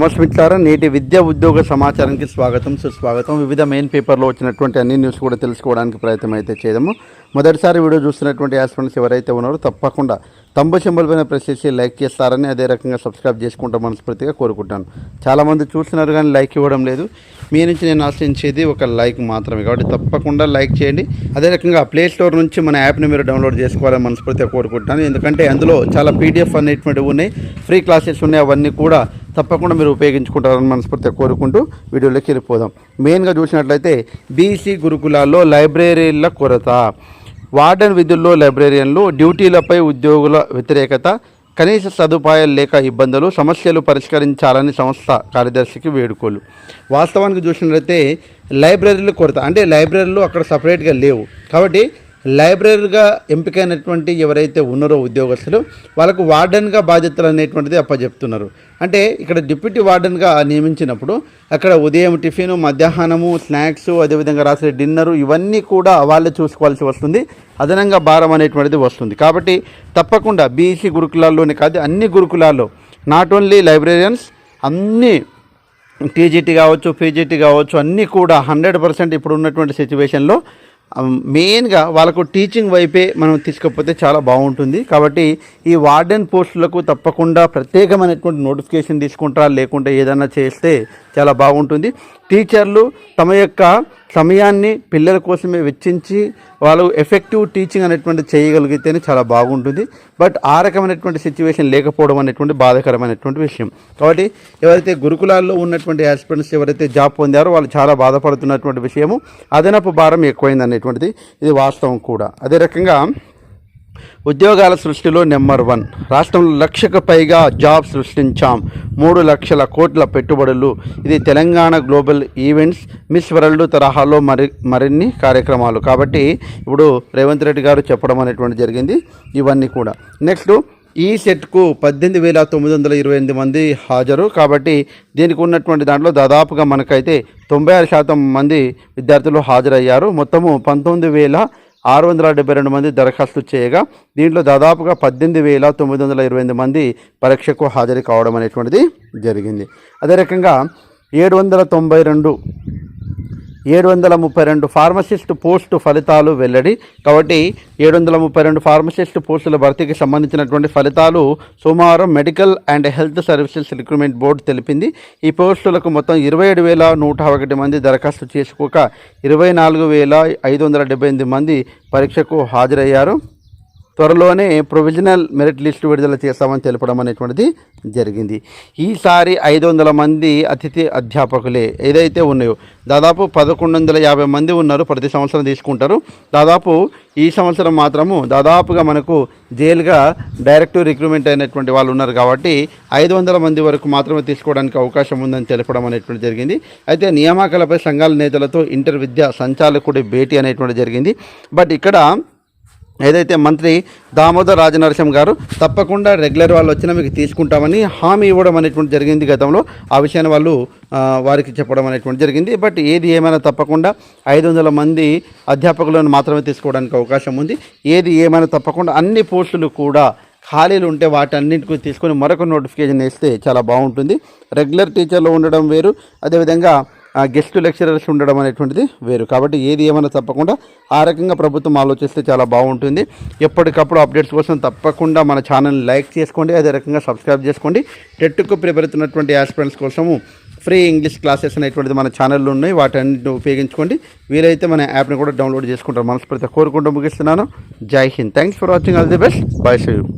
నమస్కారం నేటి విద్యా ఉద్యోగ సమాచారానికి స్వాగతం సుస్వాగతం. వివిధ మెయిన్ పేపర్లో వచ్చినటువంటి అన్ని న్యూస్ కూడా తెలుసుకోవడానికి ప్రయత్నం అయితే చేద్దాము. మొదటిసారి వీడియో చూస్తున్నటువంటి యాస్పెంట్స్ ఎవరైతే ఉన్నారో తప్పకుండా తంబు సింబల్ పైన ప్రెస్ చేసి లైక్ చేస్తారని అదే రకంగా సబ్స్క్రైబ్ చేసుకుంటాం మనస్ఫూర్తిగా కోరుకుంటాను. చాలామంది చూస్తున్నారు కానీ లైక్ ఇవ్వడం లేదు. మీ నుంచి నేను ఆశించేది ఒక లైక్ మాత్రమే. కాబట్టి తప్పకుండా లైక్ చేయండి. అదే రకంగా ప్లే స్టోర్ నుంచి మన యాప్ని మీరు డౌన్లోడ్ చేసుకోవాలని మనస్ఫూర్తిగా కోరుకుంటాను ఎందుకంటే అందులో చాలా పీడిఎఫ్ అనేటువంటివి ఉన్నాయి. ఫ్రీ క్లాసెస్ ఉన్నాయి. అవన్నీ కూడా తప్పకుండా మీరు ఉపయోగించుకుంటారని మనస్ఫూర్తిగా కోరుకుంటూ వీడియోలోకి వెళ్ళిపోదాం. మెయిన్గా చూసినట్లయితే బీసీ గురుకులాల్లో లైబ్రరీల కొరత. వార్డెన్ విధుల్లో లైబ్రేరియన్లు డ్యూటీలపై ఉద్యోగుల వ్యతిరేకత కనీస సదుపాయాలు లేక ఇబ్బందులు సమస్యలు పరిష్కరించాలని సంస్థ కార్యదర్శికి వేడుకోలు. వాస్తవానికి చూసినట్లయితే లైబ్రరీల కొరత అంటే లైబ్రరీలు అక్కడ సపరేట్గా లేవు. కాబట్టి లైబ్రరీగా ఎంపికైనటువంటి ఎవరైతే ఉన్నారో ఉద్యోగస్తులు వాళ్ళకు వార్డెన్గా బాధ్యతలు అనేటువంటిది అప్పచెప్తున్నారు అంటే ఇక్కడ డిప్యూటీ వార్డెన్గా నియమించినప్పుడు అక్కడ ఉదయం టిఫిన్ మధ్యాహ్నము స్నాక్స్ అదేవిధంగా రాసే డిన్నరు ఇవన్నీ కూడా వాళ్ళే చూసుకోవాల్సి వస్తుంది. అదనంగా భారం అనేటువంటిది వస్తుంది. కాబట్టి తప్పకుండా బీసీ గురుకులాల్లోనే కాదు అన్ని గురుకులాల్లో నాట్ ఓన్లీ లైబ్రేరియన్స్ అన్ని టీజీటీ కావచ్చు పీజీటీ కావచ్చు అన్నీ కూడా హండ్రెడ్ పర్సెంట్ ఇప్పుడు ఉన్నటువంటి సిచ్యువేషన్లో మెయిన్గా వాళ్ళకు టీచింగ్ వైపే మనం తీసుకపోతే చాలా బాగుంటుంది. కాబట్టి ఈ వార్డెన్ పోస్టులకు తప్పకుండా ప్రత్యేకమైనటువంటి నోటిఫికేషన్ తీసుకుంటారా లేకుంటే ఏదైనా చేస్తే చాలా బాగుంటుంది. టీచర్లు తమ యొక్క సమయాన్ని పిల్లల కోసమే వెచ్చించి వాళ్ళు ఎఫెక్టివ్ టీచింగ్ అనేటువంటి చేయగలిగితేనే చాలా బాగుంటుంది. బట్ ఆ రకమైనటువంటి సిచ్యువేషన్ లేకపోవడం అనేటువంటి బాధాకరమైనటువంటి విషయం. కాబట్టి ఎవరైతే గురుకులాల్లో ఉన్నటువంటి ఆస్పిరెంట్స్ ఎవరైతే జాబ్ పొందారో వాళ్ళు చాలా బాధపడుతున్నటువంటి విషయము అదనపు భారం ఎక్కువైంది అనేటువంటిది ఇది వాస్తవం కూడా. అదే రకంగా ఉద్యోగాల సృష్టిలో నెంబర్ వన్. రాష్ట్రంలో లక్షకు పైగా జాబ్ సృష్టించాం. మూడు లక్షల కోట్ల పెట్టుబడులు. ఇది Telangana global events miss world తరహాలో మరి మరిన్ని కార్యక్రమాలు. కాబట్టి ఇప్పుడు రేవంత్ రెడ్డి గారు చెప్పడం అనేటువంటి జరిగింది. ఇవన్నీ కూడా. నెక్స్ట్ ఈ సెట్కు పద్దెనిమిది వేల తొమ్మిది వందల ఇరవై ఎనిమిది మంది హాజరు. కాబట్టి దీనికి ఉన్నటువంటి దాంట్లో దాదాపుగా మనకైతే తొంభై ఆరు శాతం మంది విద్యార్థులు హాజరయ్యారు. మొత్తము పంతొమ్మిది వేల ఆరు వందల డెబ్బై రెండు మంది దరఖాస్తు చేయగా దీంట్లో దాదాపుగా పద్దెనిమిది వేల తొమ్మిది వందల ఇరవై ఎనిమిది మంది పరీక్షకు హాజరు కావడం అనేటువంటిది జరిగింది. అదే రకంగా ఏడు వందల తొంభై రెండు ఏడు వందల ముప్పై రెండు ఫార్మసిస్ట్ పోస్టు ఫలితాలు వెల్లడి. కాబట్టి ఏడు వందల ముప్పై రెండు ఫార్మసిస్ట్ పోస్టుల భర్తీకి సంబంధించినటువంటి ఫలితాలు సోమవారం medical and health services recruitment board తెలిపింది. ఈ పోస్టులకు మొత్తం ఇరవై ఏడు వేల నూట ఒకటి మంది దరఖాస్తు చేసుకోక ఇరవై నాలుగు వేల ఐదు వందల డెబ్బై ఎనిమిది మంది పరీక్షకు హాజరయ్యారు. త్వరలోనే ప్రొవిజనల్ మెరిట్ లిస్టు విడుదల చేస్తామని తెలపడం అనేటువంటిది జరిగింది. ఈసారి ఐదు వందల మంది అతిథి అధ్యాపకులే ఏదైతే ఉన్నాయో దాదాపు పదకొండు వందల యాభై మంది ఉన్నారు ప్రతి సంవత్సరం తీసుకుంటారు. దాదాపు ఈ సంవత్సరం మాత్రము దాదాపుగా మనకు జైలుగా డైరెక్ట్ రిక్రూట్మెంట్ అయినటువంటి వాళ్ళు ఉన్నారు కాబట్టి ఐదు వందల మంది వరకు మాత్రమే తీసుకోవడానికి అవకాశం ఉందని తెలపడం అనేటువంటి జరిగింది. అయితే నియామకాలపై సంఘాల నేతలతో ఇంటర్ విద్యా సంచాలకుడి భేటీ అనేటువంటి జరిగింది. బట్ ఇక్కడ ఏదైతే మంత్రి దామోదర్ రాజనరసింహ గారు తప్పకుండా రెగ్యులర్ వాళ్ళు వచ్చినా మీకు తీసుకుంటామని హామీ ఇవ్వడం అనేటువంటి జరిగింది గతంలో. ఆ విషయాన్ని వాళ్ళు వారికి చెప్పడం అనేటువంటి జరిగింది. బట్ ఏది ఏమైనా తప్పకుండా ఐదు వందల మంది అధ్యాపకులను మాత్రమే తీసుకోవడానికి అవకాశం ఉంది. ఏది ఏమైనా తప్పకుండా అన్ని పోస్టులు కూడా ఖాళీలు ఉంటే వాటన్నింటికి తీసుకొని మరొక నోటిఫికేషన్ వేస్తే చాలా బాగుంటుంది. రెగ్యులర్ టీచర్లో ఉండడం వేరు. అదేవిధంగా గెస్ట్ లెక్చరర్స్ ఉండడం అనేటువంటిది వేరు. కాబట్టి ఏది ఏమైనా తప్పకుండా ఆ రకంగా ప్రభుత్వం ఆలోచిస్తే చాలా బాగుంటుంది. ఎప్పటికప్పుడు అప్డేట్స్ కోసం తప్పకుండా మన ఛానల్ని లైక్ చేసుకోండి అదే రకంగా సబ్స్క్రైబ్ చేసుకోండి. టెట్కు ప్రిపేర్ అవుతున్నటువంటి ఆస్పిరెంట్స్ కోసము ఫ్రీ ఇంగ్లీష్ క్లాసెస్ అనేటువంటిది మన ఛానల్లో ఉన్నాయి. వాటన్నిటిని ఉపయోగించుకోండి. వీలైతే మన యాప్ని కూడా డౌన్లోడ్ చేసుకుంటారు. మనస్ఫూర్తిగా కోరుకుంటూ ముగిస్తున్నాను. జై Hind. Thanks for watching all the best bye సూ